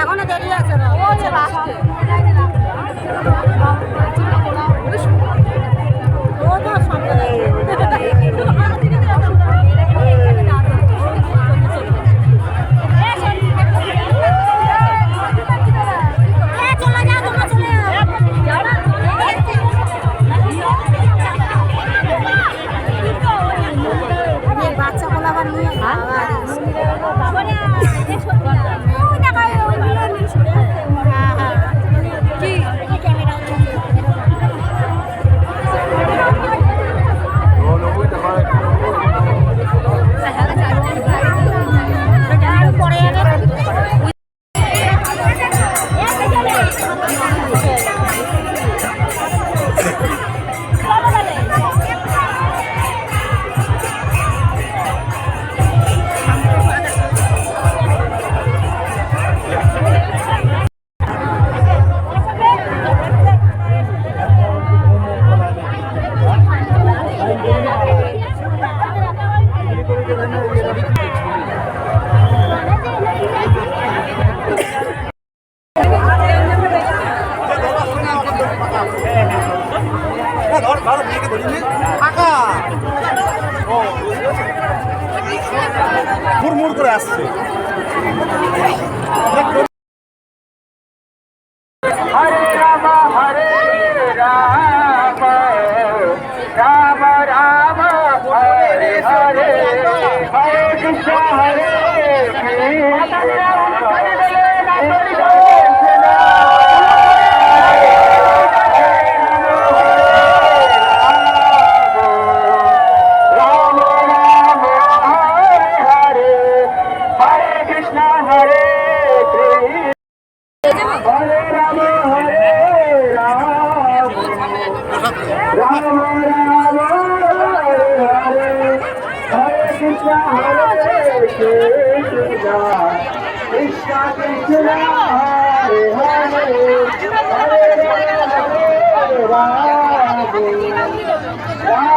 এখনও দেরি আছে মুড়মুড় করে আসছে। হরে রাম হরে রাম। রাম রাম হরে হরে। হরে কৃষ্ণ হরে রাম রাম